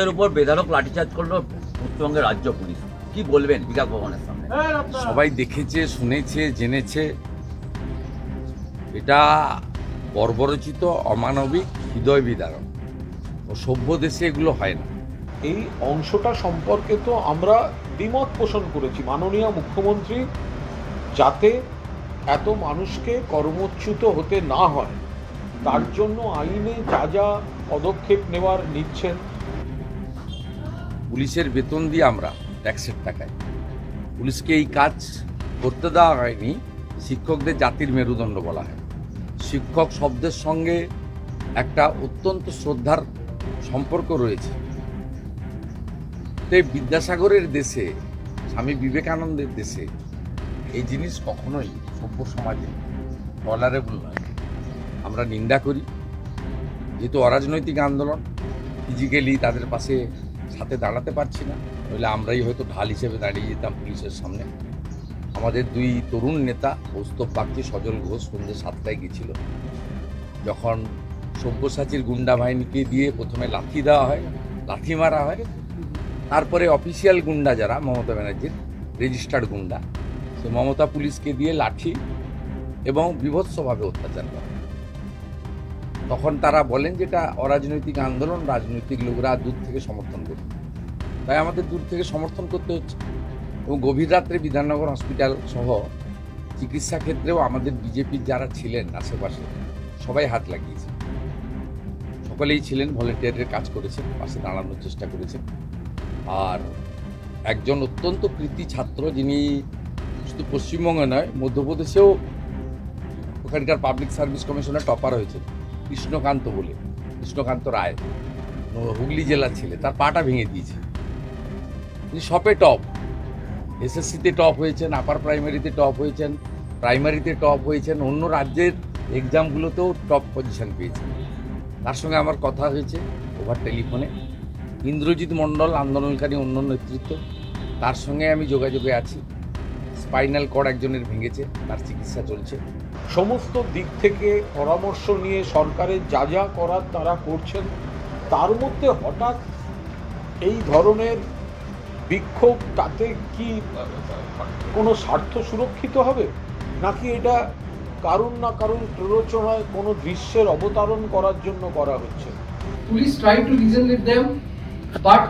এর উপর বেধারক লাঠিচার্জ করল পশ্চিমবঙ্গের রাজ্য পুলিশ। কি বলবেন বিকাশ ভবনের সামনে? সবাই দেখেছে শুনেছে জেনেছে। এটা বর্বরচিত অমানবিক হৃদয় বিদারণ ও সভ্য দেশে এগুলো হয় না। এই অংশটা সম্পর্কে তো আমরা দ্বিমত পোষণ করেছি। মাননীয় মুখ্যমন্ত্রী যাতে এত মানুষকে কর্মচ্যুত হতে না হয় তার জন্য আইনে যা যা পদক্ষেপ নেওয়ার নিচ্ছেন পুলিশের বেতন দিয়ে আমরা ট্যাক্সের টাকায়। পুলিশকে এই কাজ করতে দেওয়া হয়নি, শিক্ষকদের জাতির মেরুদণ্ড বলা হয়। শিক্ষক শব্দের সঙ্গে একটা অত্যন্ত শ্রদ্ধার সম্পর্ক রয়েছে। তাই বিদ্যাসাগরের দেশে, স্বামী বিবেকানন্দের দেশে এই জিনিস কখনোই সভ্য সমাজে টলারেবল নয়। আমরা নিন্দা করি, যেহেতু অরাজনৈতিক আন্দোলন ফিজিক্যালি তাদের পাশে সাথে দাঁড়াতে পারছি না। নইলে আমরাই হয়তো ঢাল হিসেবে দাঁড়িয়ে যেতাম পুলিশের সামনে। আমাদের দুই তরুণ নেতা কৌস্তব বাগচি, সজল ঘোষ, সন্ধ্যে সাতটায় গেছিল যখন সব্যসাচীর গুন্ডা বাহিনীকে দিয়ে প্রথমে লাথি দেওয়া হয়, লাথি মারা হয়, তারপরে অফিসিয়াল গুন্ডা যারা, মমতা ব্যানার্জির রেজিস্টার্ড গুন্ডা, সে মমতা পুলিশকে দিয়ে লাঠি এবং বিভৎসভাবে অত্যাচার করে। তখন তারা বলেন যেটা অরাজনৈতিক আন্দোলন, রাজনৈতিক লোকরা দূর থেকে সমর্থন করবে। তাই আমাদের দূর থেকে সমর্থন করতে হচ্ছে। এবং গভীর রাত্রে বিধাননগর হসপিটাল সহ চিকিৎসা ক্ষেত্রেও আমাদের বিজেপির যারা ছিলেন আশেপাশে, সবাই হাত লাগিয়েছে। সকলেই ছিলেন ভলেন্টিয়ারের কাজ করেছেন, পাশে দাঁড়ানোর চেষ্টা করেছেন। আর একজন অত্যন্ত কৃতি ছাত্র যিনি শুধু পশ্চিমবঙ্গে নয়, মধ্যপ্রদেশেও ওখানকার পাবলিক সার্ভিস কমিশনের টপার হয়েছে কৃষ্ণকান্ত বলে, কৃষ্ণকান্ত রায়, হুগলি জেলার ছেলে, তার পাটা ভেঙে দিয়েছে। সপে টপ। এসএসসিতে টপ হয়েছেন, আপার প্রাইমারিতে টপ হয়েছেন, প্রাইমারিতে টপ হয়েছেন, অন্য রাজ্যের এক্সামগুলোতেও টপ পজিশন পেয়েছেন। তার সঙ্গে আমার কথা হয়েছে ওভার টেলিফোনে। ইন্দ্রজিৎ মণ্ডল, আন্দোলনকারী, অন্য নেতৃত্ব, তার সঙ্গে আমি যোগাযোগে আছি। স্পাইনাল কর্ড একজনের ভেঙেছে, তার চিকিৎসা চলছে। সমস্ত দিক থেকে পরামর্শ নিয়ে সরকারের যা যা করার তারা করছেন তার মধ্যে হঠাৎ এই ধরনের বিক্ষোভ তাতে কি কোনো স্বার্থ সুরক্ষিত হবে? নাকি এটা কারণ না কারণ প্ররোচনায় কোনো দৃশ্যের অবতারণ করার জন্য করা হচ্ছে? Police try to reason with them, but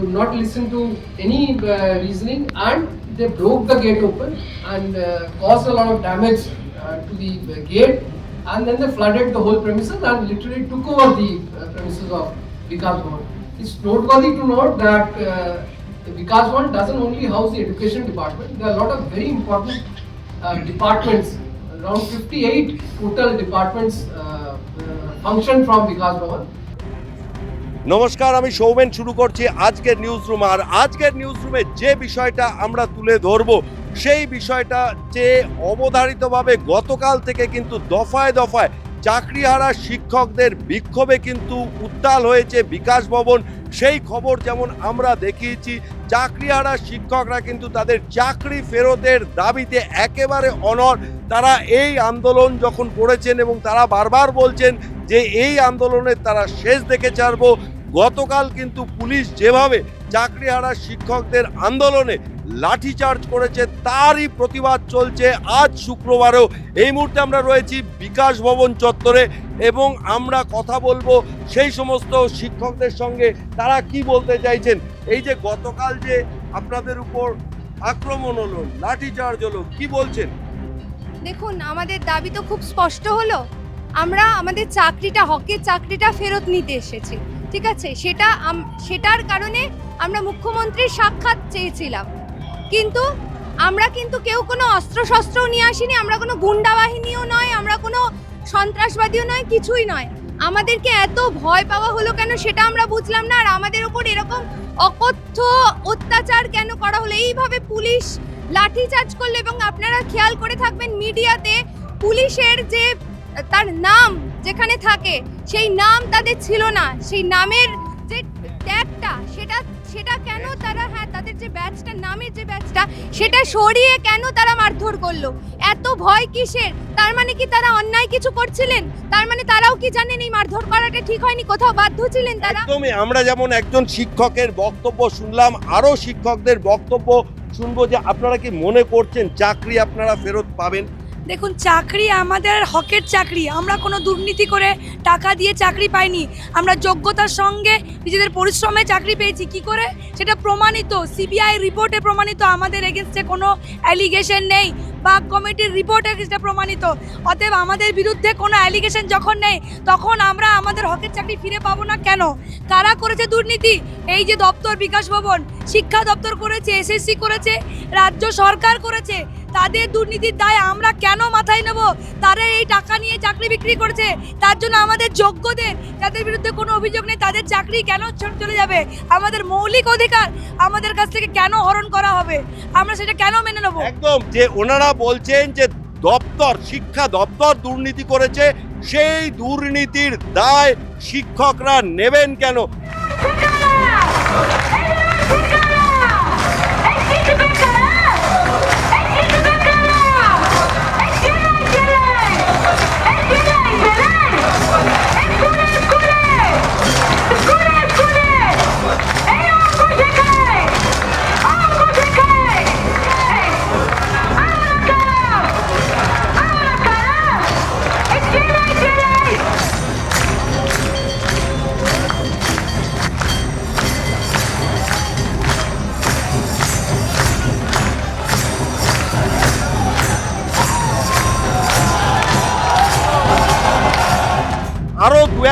would not listen to any uh, reasoning and they broke the gate open and uh, caused a lot of damage uh, to the uh, gate and then they flooded the whole premises and literally took over the uh, premises of Vikas Bhavan. It's noteworthy to note that uh, Vikas Bhavan doesn't only house the education department, there are a lot of very important uh, departments, around 58 total departments function from Vikas Bhavan. নমস্কার, আমি সৌমেন শুরু করছি আজকের news room আর আজকের news রুমে যে বিষয়টা আমরা তুলে ধরব, সেই বিষয়টা যে অবধারিতভাবে গতকাল থেকে কিন্তু দফায় দফায় চাকরিহারা শিক্ষকদের বিক্ষোভে কিন্তু উত্তাল হয়েছে বিকাশ ভবন, সেই খবর যেমন আমরা দেখিয়েছি, চাকরিহারা শিক্ষকরা কিন্তু তাদের চাকরি ফেরতের দাবিতে একেবারে অনর তারা এই আন্দোলন যখন করেছেন এবং তারা বারবার বলছেন যে এই আন্দোলনের তারা শেষ দেখে ছাড়বো। গতকাল কিন্তু পুলিশ যেভাবে চাকরিহারা শিক্ষকদের আন্দোলনে লাঠিচার্জ করেছে, তারই প্রতিবাদ চলছে আজ শুক্রবারেও। এই মুহূর্তে আমরা রয়েছি বিকাশ ভবন চত্বরে এবং আমরা কথা বলব সেই সমস্ত শিক্ষকদের সঙ্গে। তারা কি বলতে চাইছেন? এই যে গতকাল যে আপনাদের উপর আক্রমণ হলো, লাঠিচার্জ হলো, কি বলছেন? দেখুন, আমাদের দাবি তো খুব স্পষ্ট হলো। আমরা আমাদের চাকরিটা, হকের চাকরিটা ফেরত নিতে এসেছি, ঠিক আছে? সেটা সেটার কারণে আমরা মুখ্যমন্ত্রীর সাক্ষাৎ চেয়েছিলাম। কিন্তু আমরা কিন্তু কেউ কোনো অস্ত্র শস্ত্রও নিয়ে আসিনি, আমরা কোনো গুন্ডা বাহিনীও নয়, আমরা কোনো সন্ত্রাসবাদীও নয়, কিছুই নয়। আমাদেরকে এত ভয় পাওয়া হলো কেন সেটা আমরা বুঝলাম না, আর আমাদের উপর এরকম অকথ্য অত্যাচার কেন করা হলো? এইভাবে পুলিশ লাঠিচার্জ করল এবং আপনারা খেয়াল করে থাকবেন, মিডিয়াতে পুলিশের যে তার নাম যেখানে থাকে, সেই নাম তাদের ছিল না। সেই নামের যে ট্যাগটা সেটা সেটা কেন তারা হ্যাঁ তাদের যে ব্যাচটা নামের যে ব্যাচটা সেটা সরিয়ে কেন তারা মারধর করল? এত ভয় কিসের? তার মানে কি তারা অন্যায় কিছু করছিলেন? তার মানে তারাও কি জানেন এই মারধর করাটা ঠিক হয়নি? কোথাও বাধ্য ছিলেন তারা? একদমই। আমরা যেমন একজন শিক্ষকের বক্তব্য শুনলাম, আরও শিক্ষকদের বক্তব্য শুনব যে আপনারা কি মনে করছেন, চাকরি আপনারা ফেরত পাবেন? দেখুন, চাকরি আমাদের হকের চাকরি। আমরা কোনো দুর্নীতি করে টাকা দিয়ে চাকরি পাইনি। আমরা যোগ্যতার সঙ্গে নিজেদের পরিশ্রমে চাকরি পেয়েছি। কি করে? সেটা প্রমাণিত। সিবিআই রিপোর্টে প্রমাণিত। আমাদের এগেনস্টে কোনো অ্যালিগেশন নেই। বা কমিটির রিপোর্টে সেটা প্রমাণিত। অতএব আমাদের বিরুদ্ধে কোনো অ্যালিগেশন যখন নেই, তখন আমরা আমাদের হকের চাকরি ফিরে পাবো না কেন? কারা করেছে দুর্নীতি? এই যে দপ্তর, বিকাশ ভবন। শিক্ষা দপ্তর করেছে, এসএসসি করেছে, রাজ্য সরকার করেছে। তাদের দুর্নীতির দায় আমরা কেন মাথায় নেব? তারা এই টাকা নিয়ে চাকরি বিক্রি করেছে, তার জন্য আমাদের যোগ্যদের যাদের বিরুদ্ধে কোনো অভিযোগ নেই, তাদের চাকরি কেন চলে যাবে? আমাদের মৌলিক অধিকার আমাদের কাছ থেকে কেন হরণ করা হবে? আমরা সেটা কেন মেনে নেব? একদম, যে ওনারা বলছেন যে দপ্তর, শিক্ষা দপ্তর দুর্নীতি করেছে, সেই দুর্নীতির দায় শিক্ষকরা নেবেন কেন?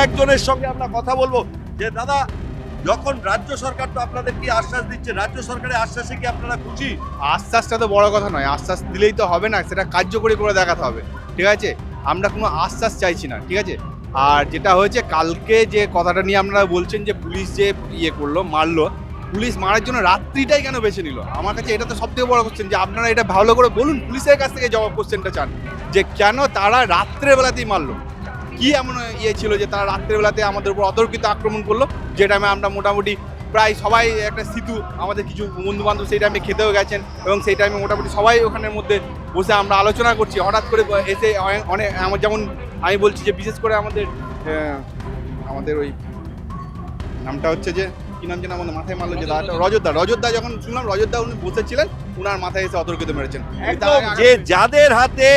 একজনের সঙ্গে আমরা কথা বলব। যে দাদা, যখন রাজ্য সরকার তো আপনাদের কি আশ্বাস দিচ্ছে, রাজ্য সরকারের আশ্বাসে কি আপনারা খুশি? আশ্বাসটা তো বড় কথা নয়, আশ্বাস দিলেই তো হবে না, সেটা কার্যকরী করে দেখাতে হবে, ঠিক আছে? আমরা কোনো আশ্বাস চাইছি না, ঠিক আছে? আর যেটা হয়েছে, কালকে যে কথাটা নিয়ে আপনারা বলছেন যে পুলিশ যে ইয়ে করল, মারলো, পুলিশ মারার জন্য রাত্রিটাই কেন বেছে নিল? আমার কাছে এটা তো সব থেকে বড় কোশ্চেন যে আপনারা এটা ভালো করে বলুন, পুলিশের কাছ থেকে জবাব কোশ্চেনটা চান, যে কেন তারা রাত্রেবেলাতেই মারলো? কি এমন ইয়ে ছিল যে তারা রাত্রেবেলাতে আমাদের উপর অতর্কিত আক্রমণ করল? যে টাইমে আমরা মোটামুটি প্রায় সবাই একটা সিতু আমাদের কিছু বন্ধু বান্ধব সেই টাইমে খেতেও গেছেন এবং সেই টাইমে মোটামুটি সবাই ওখানের মধ্যে বসে আমরা আলোচনা করছি। হঠাৎ করে এসে অনেক- অনেক আমার যেমন আমি বলছি যে বিশেষ করে আমাদের আমাদের ওই নামটা হচ্ছে যে কি নাম যেন আমাদের মাথায় মারলো যে দাদাটা? রজতদা রজতদা যখন শুনলাম রজতদা উনি বসেছিলেন উনার মাথায় এসে অতর্কিত মেরেছেন। একদম। যে যাদের হাতে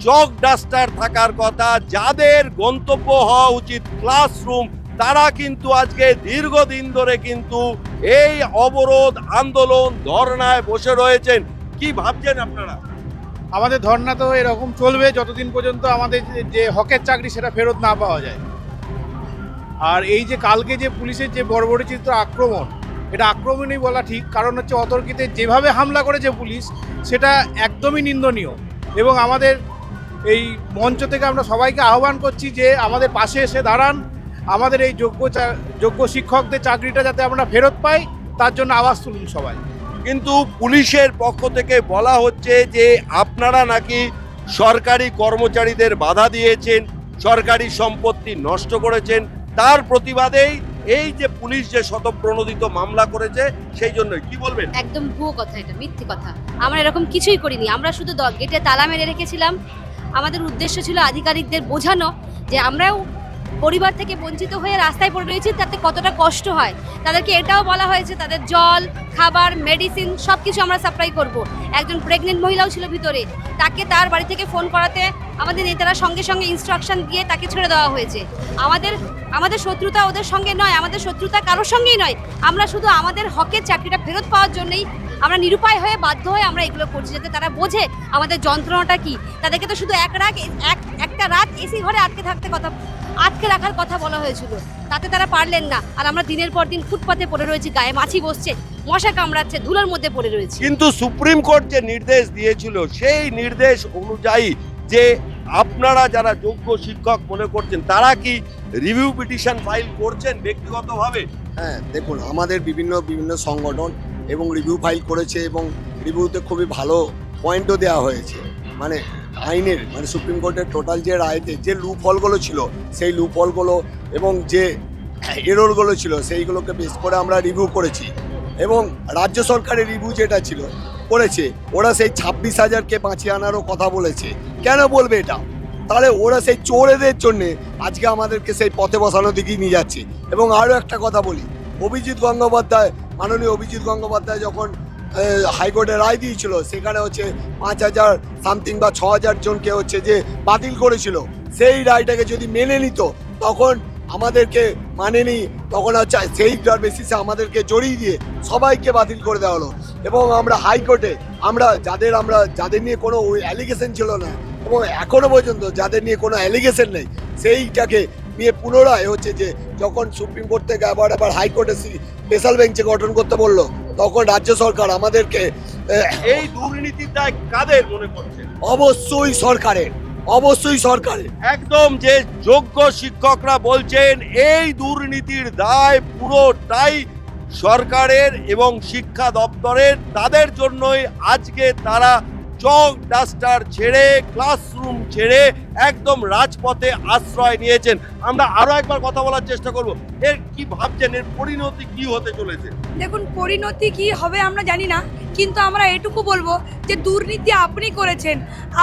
চক ডাস্টার থাকার কথা, যাদের গন্তব্য হওয়া উচিত ক্লাসরুম, তারা কিন্তু আজকে দীর্ঘদিন ধরে কিন্তু এই অবরোধ আন্দোলন ধর্নায় বসে রয়েছেন। কি ভাবছেন আপনারা? আমাদের ধর্না তো এরকম চলবে যতদিন পর্যন্ত আমাদের যে- হকের চাকরি সেটা ফেরত না পাওয়া যায়। আর এই যে কালকে যে পুলিশের যে বর্বরচিত আক্রমণ, এটা আক্রমণই বলা ঠিক, কারণ হচ্ছে অতর্কিতে যেভাবে হামলা করেছে পুলিশ, সেটা একদমই নিন্দনীয়। এবং আমাদের এই মঞ্চ থেকে আমরা সবাইকে আহ্বান করছি যে আমাদের পাশে এসে দাঁড়ান। আমাদের এই যোগ্য চা- যোগ্য শিক্ষকদের চাকরিটা যাতে আমরা ফেরত পাই তার জন্য আওয়াজ তুলুন সবাই। কিন্তু পুলিশের পক্ষ থেকে বলা হচ্ছে যে আপনারা নাকি সরকারি কর্মচারীদের বাধা দিয়েছেন সরকারি সম্পত্তি নষ্ট করেছেন। তার প্রতিবাদেই এই যে পুলিশ যে শতপ্রণোদিত মামলা করেছে সেই জন্যই। কি বলবেন? একদম ভুয়ো কথা এটা মিথ্যে কথা। আমরা এরকম কিছুই করিনি। আমরা শুধু গেটে তালা মেরে রেখেছিলাম। আমাদের উদ্দেশ্য ছিল আধিকারিকদের বোঝানো যে আমরাও পরিবার থেকে বঞ্চিত হয়ে রাস্তায় পড়ে রয়েছি, তাতে কতটা কষ্ট হয়? তাদেরকে এটাও বলা হয়েছে, তাদের জল, খাবার মেডিসিন সব কিছু আমরা সাপ্লাই করব। একজন প্রেগনেন্ট মহিলাও ছিল ভিতরে। তাকে তার বাড়ি থেকে ফোন করাতে আমাদের নেতারা সঙ্গে সঙ্গে ইনস্ট্রাকশন দিয়ে তাকে ছেড়ে দেওয়া হয়েছে। আমাদের আমাদের শত্রুতা ওদের সঙ্গে নয়, আমাদের শত্রুতা কারোর সঙ্গেই নয়। আমরা শুধু আমাদের হকের চাকরিটা ফেরত পাওয়ার জন্যই আমরা নিরুপায় হয়ে বাধ্য হয়ে আমরা এগুলো করছি, যাতে তারা বোঝে আমাদের যন্ত্রণাটা কি। তাদেরকে তো শুধু এক রাত এক, একটা রাত এসি ঘরে আটকে থাকতে কথা আটকে রাখার কথা বলা হয়েছিল। তাতে তারা পারলেন না। আর আমরা দিনের পর দিন ফুটপাতে পড়ে রয়েছি গায়ে মাছি বসছে মশা কামড়াচ্ছে ধুলোর মধ্যে পড়ে রয়েছি। কিন্তু সুপ্রিম কোর্ট যে নির্দেশ দিয়েছিল সেই নির্দেশ অনুযায়ী যে আপনারা যারা যোগ্য শিক্ষক মনে করছেন তারা কি রিভিউ পিটিশন ফাইল করছেন ব্যক্তিগতভাবে? হ্যাঁ দেখুন আমাদের বিভিন্ন বিভিন্ন সংগঠন এবং রিভিউ ফাইল করেছে এবং রিভিউতে খুবই ভালো পয়েন্টও দেওয়া হয়েছে। মানে আইনের মানে সুপ্রিম কোর্টের টোটাল যে রায়তে যে লু ফলগুলো ছিল, সেই লু ফলগুলো এবং যে এররগুলো ছিল, সেইগুলোকে বেস করে আমরা রিভিউ করেছি। এবং রাজ্য সরকারের রিভিউ যেটা ছিল, করেছে। ওরা সেই ছাব্বিশ হাজারকে বাঁচিয়ে আনারও কথা বলেছে। কেন বলবে এটা? তাহলে ওরা সেই চোরেদের জন্যে আজকে আমাদেরকে সেই পথে বসানো দিকেই নিয়ে যাচ্ছে। এবং আরও একটা কথা বলি, অভিজিৎ গঙ্গোপাধ্যায়, মাননীয় অভিজিৎ গঙ্গোপাধ্যায় যখন হাইকোর্টে রায় দিয়েছিল, সেখানে হচ্ছে পাঁচ হাজার সামথিং বা ছ হাজার জনকে হচ্ছে যে বাতিল করেছিল। সেই রায়টাকে যদি মেনে নিত, তখন আমাদেরকে মানেনি, তখন হচ্ছে সেইটার বেসিসে আমাদেরকে জড়িয়ে দিয়ে সবাইকে বাতিল করে দেওয়া হলো। এবং আমরা হাইকোর্টে, আমরা যাদের আমরা যাদের নিয়ে কোনো অ্যালিগেশন ছিল না, এবং এখনও পর্যন্ত যাদের নিয়ে কোনো অ্যালিগেশন নেই, সেইটাকে নিয়ে পুনরায় হচ্ছে যে যখন সুপ্রিম কোর্ট থেকে আবার আবার হাইকোর্টে স্পেশাল বেঞ্চে গঠন করতে বলল তখন রাজ্য সরকার আমাদেরকে এই দুর্নীতির দায় কাদের মনে করছে অবশ্যই সরকারের অবশ্যই সরকারের। একদম যে যোগ্য শিক্ষকরা বলছেন এই দুর্নীতির দায় পুরোটাই সরকারের এবং শিক্ষা দপ্তরের তাদের জন্যই আজকে তারা চক ডাস্টার ছেড়ে, ক্লাসরুম ছেড়ে একদম রাজপথে আশ্রয় নিয়েছেন। আমরা আরও একবার কথা বলার চেষ্টা করব। এর কি ভাবছেন? এর পরিণতি কি হতে চলেছে? দেখুন, পরিণতি কি হবে আমরা জানি না, কিন্তু আমরা এটুকু বলব যে দুর্নীতি আপনি করেছেন।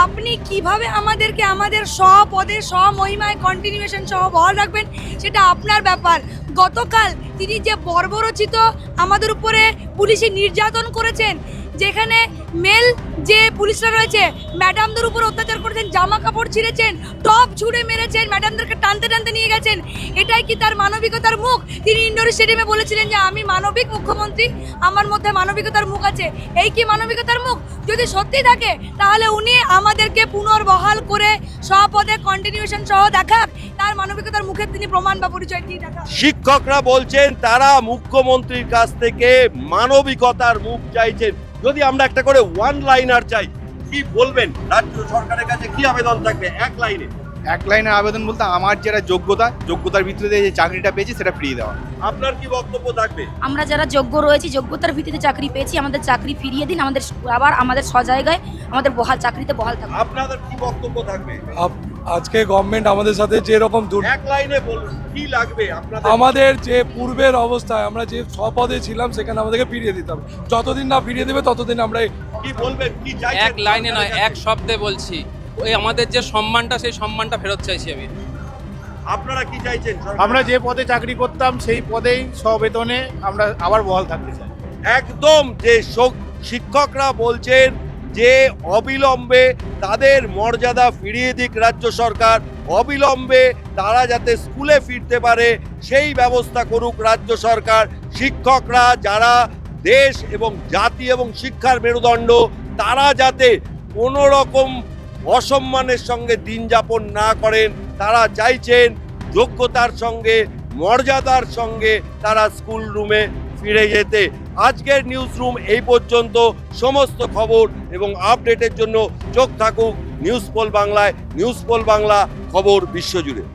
আপনি কীভাবে আমাদেরকে আমাদের স্বপদে, স্বমহিমায় কন্টিনিউশন সহ বহাল রাখবেন, সেটা আপনার ব্যাপার। গতকাল তিনি যে বর্বরচিত আমাদের উপরে পুলিশে নির্যাতন করেছেন যেখানে মেল যে পুলিশরা রয়েছে, ম্যাডামদের উপর অত্যাচার করেছেন, জামা কাপড় ছিঁড়েছেন, টপ ছুঁড়ে মেরেছেন, ম্যাডামদেরকে টানতে টানতে নিয়ে গেছেন। এটাই কি তার মানবিকতার মুখ? তিনি ইন্ডোর স্টেডিয়ামে বলেছিলেন যে, আমি মানবিক মুখ্যমন্ত্রী, আমার মধ্যে মানবিকতার মুখ আছে। এই কি মানবিকতার মুখ? যদি সত্যি থাকে, তাহলে উনি আমাদেরকে পুনর্বহাল করে স্বপদে কন্টিনিউশন সহ দেখাক। তার মানবিকতার মুখে তিনি প্রমাণ বা পরিচয় দিয়ে দেখাক। শিক্ষকরা বলছেন, তারা মুখ্যমন্ত্রীর কাছ থেকে মানবিকতার মুখ চাইছেন। যদি আমরা একটা করে ওয়ান লাইনার চাই, কি বলবেন? রাজ্য সরকারের কাছে কি আবেদন থাকবে? এক লাইনে। এক লাইনের আবেদন বলতে আমার যেটা যোগ্যতা যোগ্যতার ভিত্তিতে যে চাকরিটা পেয়েছি সেটা ফিরিয়ে দেওয়া। আপনার কি বক্তব্য থাকবে? আমরা যারা যোগ্য রয়েছি যোগ্যতার ভিত্তিতে চাকরি পেয়েছি আমাদের চাকরি ফিরিয়ে দিন আমাদের আবার আমাদের স্বজায়গায় আমাদের বহাল চাকরিতে বহাল থাকবে আপনাদের কি বক্তব্য থাকবে? আজকে গভর্নমেন্ট আমাদের সাথে যেরকম দুর- এক লাইনে বলুন কি লাগবে আপনাদের? আমাদের যে পূর্বের অবস্থায় আমরা যে স্বপদে ছিলাম সেখানে আমাদেরকে ফিরিয়ে দিতে হবে। যতদিন না ফিরিয়ে দেবে ততদিন আমরা এই কি বলবেন কি চাইছেন? এক লাইনে নয় এক শব্দে বলছি। ওই আমাদের যে সম্মানটা সেই সম্মানটা ফেরত চাইছি আমি। আপনারা কি চাইছেন আমরা যে পদে চাকরি করতাম সেই পদেই সবেতনে আমরা আবার বহাল থাকতে চাই। একদম যে শিক্ষকরা বলছেন যে অবিলম্বে তাদের মর্যাদা ফিরিয়ে দিক রাজ্য সরকার অবিলম্বে তারা যাতে স্কুলে ফিরতে পারে সেই ব্যবস্থা করুক রাজ্য সরকার। শিক্ষকরা যারা দেশ এবং জাতি এবং শিক্ষার মেরুদণ্ড তারা যাতে কোনো রকম অসম্মানের সঙ্গে দিন যাপন না করেন, তারা চাইছেন যোগ্যতার সঙ্গে, মর্যাদার সঙ্গে তারা স্কুল রুমে ফিরে যেতে। আজকের নিউজ রুম এই পর্যন্ত। সমস্ত খবর এবং আপডেটের জন্য চোখ থাকুক নিউজ পোল বাংলায়। নিউজ পোল বাংলা খবর বিশ্বজুড়ে।